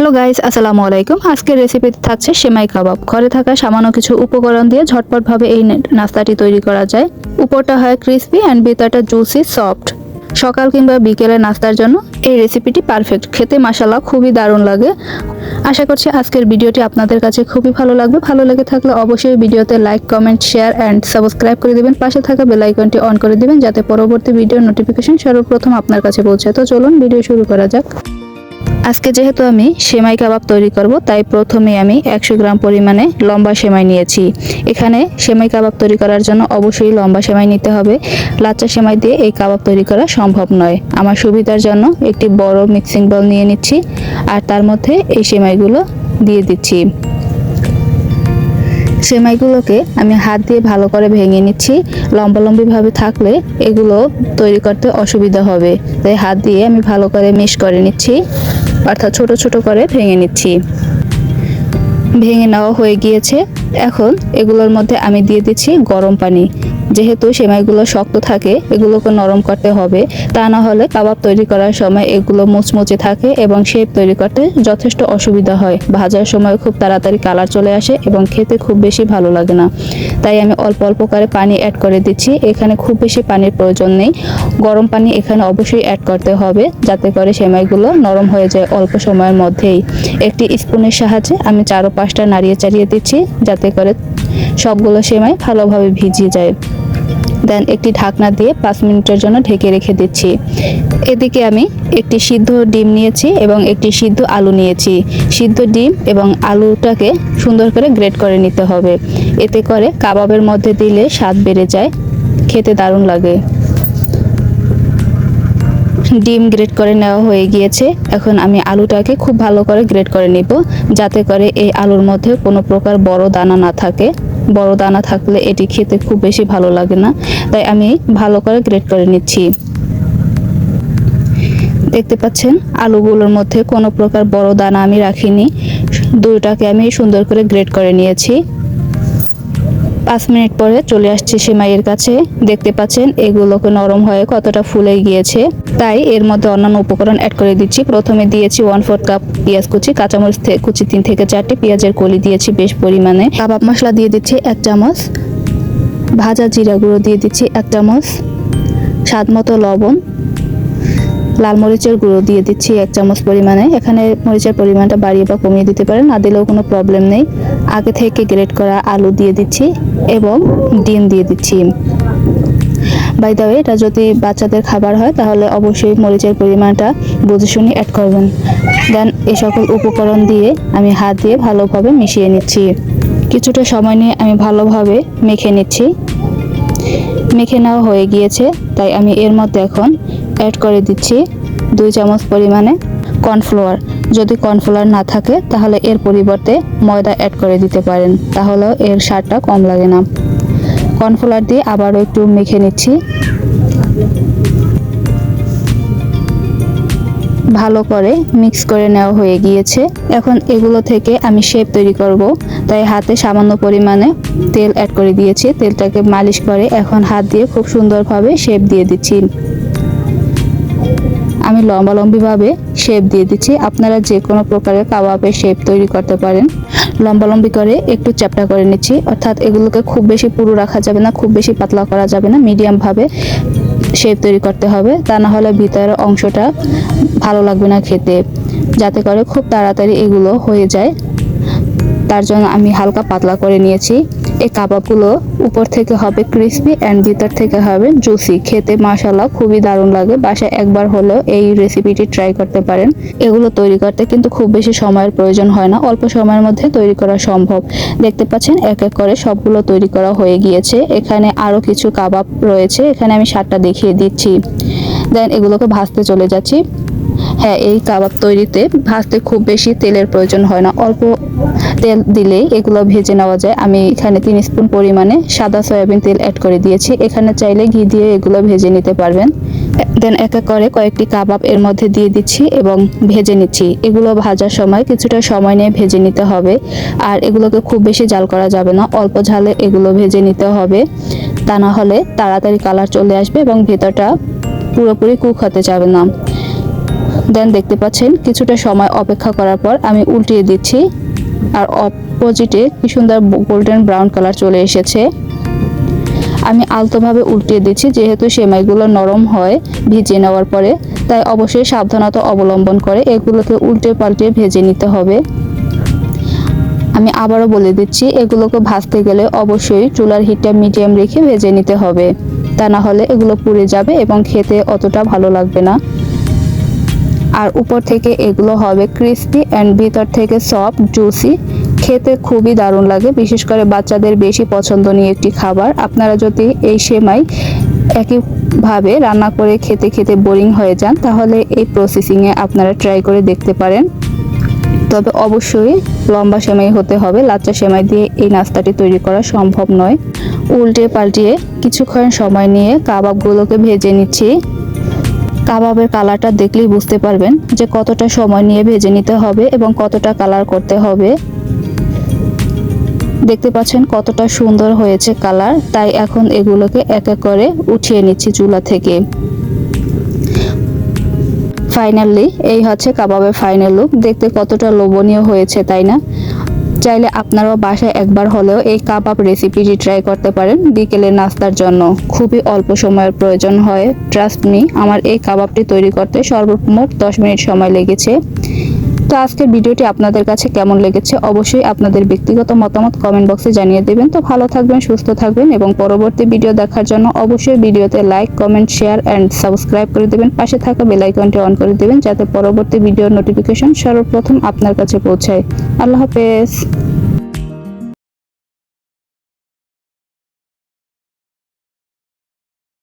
Hello guys, আসসালামু আলাইকুম। আজকের রেসিপিতে থাকছে সেমাই কাবাব। ঘরে থাকা সামান্য কিছু উপকরণ দিয়ে ঝটপটভাবে এই নাস্তাটি তৈরি করা যায়। উপরটা হয় ক্রিসপি অ্যান্ড ভিতরটা জুসি সফট সকাল কিংবা বিকেলে নাস্তার জন্য এই রেসিপিটি পারফেক্ট খেতে মাসাল্লাহ খুবই দারুণ লাগে। আশা করছি আজকের ভিডিওটি আপনাদের কাছে খুবই ভালো লাগবে। ভালো লেগে থাকলে অবশ্যই ভিডিওতে like comment share and subscribe করে দিবেন। পাশে থাকা বেল আইকনটি অন করে দিবেন, যাতে পরবর্তী ভিডিওর নোটিফিকেশন সর্বপ্রথম আপনার কাছে পৌঁছায়। তো চলুন ভিডিও শুরু করা যাক। আজকে যেহেতু আমি সেমাই কাবাব তৈরি করব, তাই প্রথমে আমি একশো গ্রাম পরিমাণে লম্বা সেমাই নিয়েছি। এখানে সেমাই কাবাব তৈরি করার জন্য অবশ্যই লম্বা সেমাই নিতে হবে। লাচ্চা সেমাই দিয়ে এই কাবাব তৈরি করা সম্ভব নয়। আমার সুবিধার জন্য একটি বড় মিক্সিং বল নিয়ে নিচ্ছি আর তার মধ্যে এই সেমাইগুলো দিয়ে দিচ্ছি। সেমাইগুলোকে আমি হাত দিয়ে ভালো করে ভেঙে নিচ্ছি। লম্বা লম্বিভাবে থাকলে এগুলো তৈরি করতে অসুবিধা হবে। তাই হাত দিয়ে আমি ভালো করে মিশ করে নিচ্ছি। অর্থাৎ ছোট ছোট করে ভেঙে নিচ্ছি। ভেঙে নেওয়া হয়ে গিয়েছে। এখন এগুলোর মধ্যে আমি দিয়ে দিচ্ছি গরম পানি। যেহেতু সেমাইগুলো শক্ত থাকে, এগুলোকে নরম করতে হবে। তা না হলে কাবাব তৈরি করার সময় এগুলো মুচমুচে থাকে এবং শেপ তৈরি করতে যথেষ্ট অসুবিধা হয়। ভাজার সময় খুব তাড়াতাড়ি কালার চলে আসে এবং খেতে খুব বেশি ভালো লাগে না। তাই আমি অল্প অল্প করে পানি অ্যাড করে দিচ্ছি। এখানে খুব বেশি পানির প্রয়োজন নেই। গরম পানি এখানে অবশ্যই অ্যাড করতে হবে যাতে করে সেমাইগুলো নরম হয়ে যায় অল্প সময়ের মধ্যেই। একটি স্পুনের সাহায্যে আমি চারো পাঁচটা নাড়িয়ে চাড়িয়ে দিচ্ছি যাতে করে সবগুলো সেমাই ভালোভাবে ভিজিয়ে যায়। দেন একটি ঢাকনা দিয়ে পাঁচ মিনিটের জন্য ঢেকে রেখে দিচ্ছি। এদিকে আমি একটি সিদ্ধ ডিম নিয়েছি এবং একটি সিদ্ধ আলু নিয়েছি। সিদ্ধ ডিম এবং আলুটাকে সুন্দর করে গ্রেট করে নিতে হবে। এতে করে কাবাবের মধ্যে দিলে স্বাদ বেড়ে যায়, খেতে দারুণ লাগে। ডিম গ্রেট করে নেওয়া হয়ে গিয়েছে। এখন আমি আলুটাকে খুব ভালো করে গ্রেট করে নিব, যাতে করে এই আলুর মধ্যে কোনো প্রকার বড় দানা না থাকে। বড় দানা থাকলে এটি খেতে খুব বেশি ভালো লাগে না। তাই আমি ভালো করে গ্রেড করে নিচ্ছি। দেখতে পাচ্ছেন, আলুগুলোর মধ্যে কোনো প্রকার বড় দানা আমি রাখিনি। দুইটাকে আমি সুন্দর করে গ্রেড করে নিয়েছি। পাঁচ মিনিট পরে চলে আসছে সেমাইয়ের কাছে। দেখতে পাচ্ছেন এগুলোকে নরম হয়ে কতটা ফুলে গিয়েছে। তাই এর মধ্যে অন্যান্য উপকরণ অ্যাড করে দিচ্ছি। প্রথমে দিয়েছি ওয়ান ফোর্থ কাপ পেঁয়াজ কুচি, কাঁচামরিচ কুচি তিন থেকে চারটে পেঁয়াজের কলি দিয়েছি বেশ পরিমাণে। কাবাব মশলা দিয়ে দিচ্ছি এক চামচ। ভাজা জিরা গুঁড়ো দিয়ে দিচ্ছি এক চামচ। স্বাদ মতো লবণ। লাল মরিচের গুঁড়ো দিয়ে দিচ্ছি এক চামচ পরিমাণে। এখানে মরিচের পরিমাণটা বাড়িয়ে বা কমিয়ে দিতে পারেন, না দিলেও কোনো প্রবলেম নেই। আগে থেকে গ্রেট করা আলু দিয়ে দিচ্ছি এবং ডিম দিয়ে দিচ্ছি। বাই দ্য এটা যদি বাচ্চাদের খাবার হয়, তাহলে অবশ্যই মরিচের পরিমাণটা বুঝে শুনে অ্যাড করবেন। দেন এই সকল উপকরণ দিয়ে আমি হাত দিয়ে ভালোভাবে মিশিয়ে নিচ্ছি। কিছুটা সময় নিয়ে আমি ভালোভাবে মেখে নিচ্ছি। মেখে নেওয়া হয়ে গিয়েছে, তাই আমি এর মধ্যে এখন অ্যাড করে দিচ্ছি দুই চামচ পরিমাণে কর্নফ্লাওয়ার। যদি কর্নফ্লাওয়ার না থাকে, তাহলে এর পরিবর্তে ময়দা অ্যাড করে দিতে পারেন, তাহলেও এর স্বাদটা কম লাগে না। কর্নফ্লাওয়ার দিয়ে আবারও একটু মেখে নিচ্ছি। ভালো করে মিক্স করে নেওয়া হয়ে গিয়েছে। এখন এগুলো থেকে আমি শেপ তৈরি করব, তাই হাতে সামান্য পরিমাণে তেল অ্যাড করে দিয়েছি। তেলটাকে মালিশ করে এখন হাত দিয়ে খুব সুন্দরভাবে শেপ দিয়ে দিচ্ছি। আমি লম্বা লম্বিভাবে শেপ দিয়ে দিচ্ছি। আপনারা যে কোনো প্রকারের কাবাবের শেপ তৈরি করতে পারেন। লম্বা লম্বি করে একটু চ্যাপটা করে নিচ্ছি। অর্থাৎ এগুলোকে খুব বেশি পুরো রাখা যাবে না, খুব বেশি পাতলা করা যাবে না। মিডিয়ামভাবে শেপ তৈরি করতে হবে। তা না হলে ভিতরের অংশটা ভালো লাগবে না খেতে। যাতে করে খুব তাড়াতাড়ি এগুলো হয়ে যায়। তার জন্য আমি হালকা পাতলা করে নিয়েছি। এই কাবাবগুলো উপর থেকে হবে ক্রিসপি অ্যান্ড ভিতর থেকে হবে জুসি খেতে মাশাল্লাহ খুবই দারুণ লাগে। বাসায় একবার হলেও এই রেসিপিটি ট্রাই করতে পারেন। এগুলো তৈরি করতে কিন্তু খুব বেশি সময়ের প্রয়োজন হয় না। অল্প সময়ের মধ্যে তৈরি করা সম্ভব। দেখতে পাচ্ছেন এক এক করে সবগুলো তৈরি করা হয়ে গিয়েছে। এখানে আরও কিছু কাবাব রয়েছে। এখানে আমি সারটা দেখিয়ে দিচ্ছি। দেন এগুলোকে ভাজতে চলে যাচ্ছি। হ্যাঁ এই কাবাব তৈরিতে ভাজতে খুব বেশি তেলের প্রয়োজন হয় না। অল্প তেল দিলেই এগুলো ভেজে নেওয়া যায়। আমি এখানে তিন স্পুন পরিমাণে সাদা সয়াবিন তেল অ্যাড করে দিয়েছি। এখানে চাইলে ঘি দিয়ে এগুলো ভেজে নিতে পারবেন। দেন এক এক করে কয়েকটি কাবাব এর মধ্যে দিয়ে দিচ্ছি এবং ভেজে নিচ্ছি। এগুলো ভাজার সময় কিছুটা সময় নিয়ে ভেজে নিতে হবে। আর এগুলোকে খুব বেশি জাল করা যাবে না। অল্প ঝালে এগুলো ভেজে নিতে হবে। তা না হলে তাড়াতাড়ি কালার চলে আসবে এবং ভেতরটা পুরোপুরি কুক হতে যাবে না। দেন দেখতে পাচ্ছেন কিছুটা সময় অপেক্ষা করার পর আমি উল্টিয়ে দিচ্ছি। আর অপোজিটে কি সুন্দর গোল্ডেন ব্রাউন কালার চলে এসেছে। আমি আলতোভাবে উল্টিয়ে দিচ্ছি, যেহেতু সেমাইগুলো নরম হয় ভিজিয়ে নেওয়ার পরে, তাই অবশ্যই সাবধানতা অবলম্বন করে এগুলোকে উল্টে পাল্টে ভেজে নিতে হবে। আমি আবারও বলে দিচ্ছি, এগুলোকে ভাজতে গেলে অবশ্যই চুলার হিটটা মিডিয়াম রেখে ভেজে নিতে হবে। তা না হলে এগুলো পুড়ে যাবে এবং খেতে অতটা ভালো লাগবে না। আর উপর থেকে এগুলো হবে ক্রিস্পি অ্যান্ড ভিতর থেকে সফট জুসি খেতে খুবই দারুণ লাগে, বিশেষ করে বাচ্চাদের বেশি পছন্দনীয় একটি খাবার। আপনারা যদি এই সেমাই একইভাবে রান্না করে খেতে খেতে বোরিং হয়ে যান, তাহলে এই প্রসেসিংয়ে আপনারা ট্রাই করে দেখতে পারেন। তবে অবশ্যই লম্বা সেমাই হতে হবে, লাচ্চা সেমাই দিয়ে এই নাস্তাটি তৈরি করা সম্ভব নয়। উল্টে পাল্টিয়ে কিছুক্ষণ সময় নিয়ে কাবাবগুলোকে ভেজে নিচ্ছি। কাবাবের কালারটা দেখলেই বুঝতে পারবেন যে কতটা সময় নিয়ে ভেজে নিতে হবে এবং কতটা কালার করতে হবে। দেখতে পাচ্ছেন কতটা সুন্দর হয়েছে কালার, তাই এখন এগুলোকে এক এক করে উঠিয়ে নিচ্ছি চুলা থেকে। ফাইনালি এই হচ্ছে কাবাবের ফাইনাল লুক দেখতে কতটা লোভনীয় হয়েছে, তাই না? চাইলে আপনারাও বাসায় একবার হলেও এই কাবাব রেসিপিটি ট্রাই করতে পারেন বিকেলের নাস্তার জন্য। খুবই অল্প সময়ের প্রয়োজন হয় ট্রাস্ট মি আমার এই কাবাবটি তৈরি করতে সর্বমোট দশ মিনিট সময় লেগেছে। তো আজকের ভিডিওটি আপনাদের কাছে কেমন লেগেছে অবশ্যই আপনাদের ব্যক্তিগত মতামত কমেন্ট বক্সে জানিয়ে দেবেন। তো ভালো থাকবেন, সুস্থ থাকবেন এবং পরবর্তী ভিডিও দেখার জন্য অবশ্যই ভিডিওতে like comment share and subscribe করে দেবেন। পাশে থাকা বেল আইকনটি অন করে দেবেন যাতে পরবর্তী ভিডিওর নোটিফিকেশন সর্বপ্রথম আপনার কাছে পৌঁছায়। আল্লাহ হাফেজ।